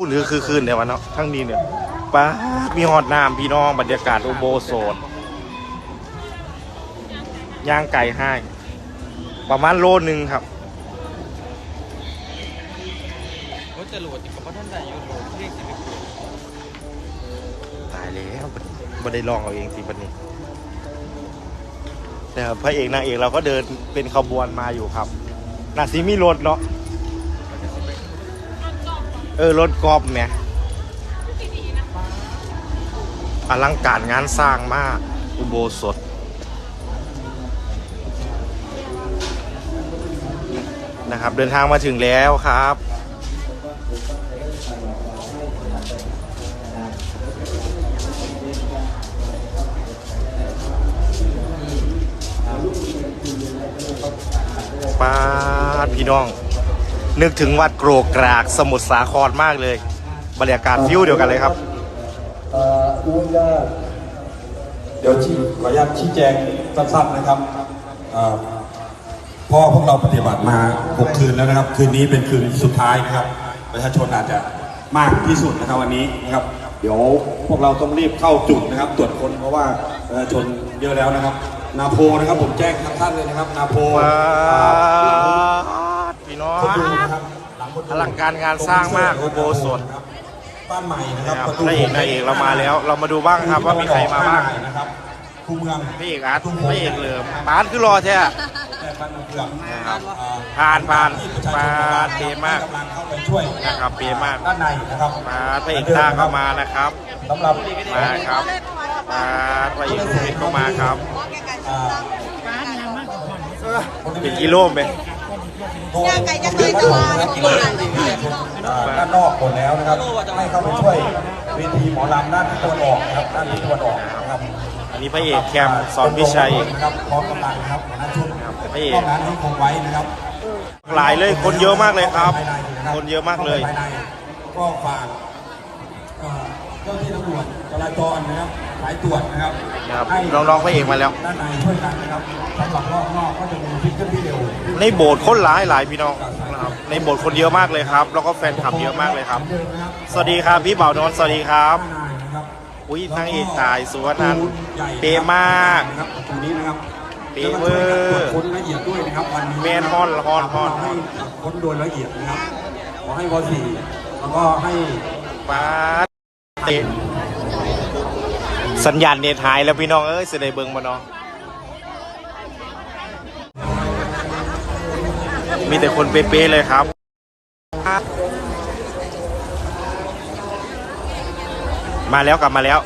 พูดหรือคือคืนเนี่ยวะเนาะทั้งนี้เนี่ยป้ามีหอดน้ำพี่น้องบรรยากาศอุโบสถย่างไก่ให้ประมาณโลนึงครับรถจรวดติดกับท่านใดอยู่โหลเรียกสิบเอ็ดตายแล้วไม่ได้ลองเอาเองสิบันนี้แต่พระเอกนางเอกเราก็เดินเป็นขบวนมาอยู่ครับน่าสิมีรถเนาะ เออรถกอบแหมอลังการงานสร้างมาก อุโบสถนะครับ เดินทางมาถึงแล้วครับป้าดพี่น้อง นึกถึงวัดโกรกกรากสมุทรสาครมากเลย บรรยากาศฟิวเดียวกันเลยครับเอ่ออนุญาตเดี๋ยวชี้ขออนุญาตชี้แจงสั้นๆนะครับเอ่อเพราะว่าพวกเราปฏิบัติมา 6 คืนแล้วนะครับ คืนนี้เป็นคืนสุดท้ายนะครับ ประชาชนอาจจะมากที่สุดนะครับวันนี้นะครับ เดี๋ยวพวกเราต้องรีบเข้าจุดนะครับ ตรวจค้นเพราะว่าประชาชนเยอะแล้วนะครับ นาโพนะครับผมแจ้งทางท่านเลยนะครับ นาโพป้า อ่าดพี่น้องประตูนะครับหลังประตูอลังการงานสร้างมากอุโบสถบ้านใหม่นะครับนะครับประตูพระเอกนางเอกเรามาแล้ว เรามาดูบ้างครับว่ามีใครมาบ้างนะครับคูเมืองพระเอกอาร์ตพระเอกเหลิมปานคือรอแท้แต่บ้านเมืองนะครับอ่ผ่านผ่านที่ประชชผ่านเปมากกำลังเข้าไปช่วยนะครับเปมากด้านในนะครับปานพระเอกตาก็มานะครับสำหรับมาครับปานพระเอกเพชรก็มาครับอ่าเป็นกิโลไหม ย่างไก่จะเคยตัวด้านนอกหมดแล้วนะครับ ให้เข้าไปช่วยเวทีหมอลำด้านที่ตะวันออกนะครับด้านที่ตะวันออกนะครับอันนี้พระเอกแคมสอนพิชัยนะครับพร้อมกำลังนะครับหัวหน้าชุดพระเอกต้องนั้นให้คงไว้นะครับหลายเลยคนเยอะมากเลยครับ คนเยอะมากเลยภายในก็ฝากเอ่อเจ้าที่ตำรวจจราจรนะครับสายตรวจนะครับนะครับให้น้องๆพระเอกมาแล้วด้านในช่วยกันนะครับสำหรับรอบนอกก็จะมีฟิกเกอร์ที่เร็ว ในโบสถ์คนหลายหลายพี่น้องนะครับในโบสถ์คนเยอะมากเลยครับ แล้วก็แฟนคลับเยอะมากเลยครับเดิมนะครับสวัสดีครับพี่เบ่าวนนท์สวัสดีครับด้านในนะครับอุ้ยนางเอกถ่ายสุวรรณันท์ใหญ่เปมากนะครับตรงนี้นะครับเปเวอร์แล้วก็ช่วยกันตรวจค้นละเอียดด้วยนะครับวันนี้แมนฮอนฮอนฮอนขให้ค้นโดยละเอียดนะครับขอให้วอสี่แล้วก็ให้ป้าดเตะสัญญาณเน็ตหายแล้วพี่น้องเอ้ยเสได็จเบิงมาเนาะ มีแต่คนเป๊ะๆเลยครับ มาแล้วกลับมาแล้ว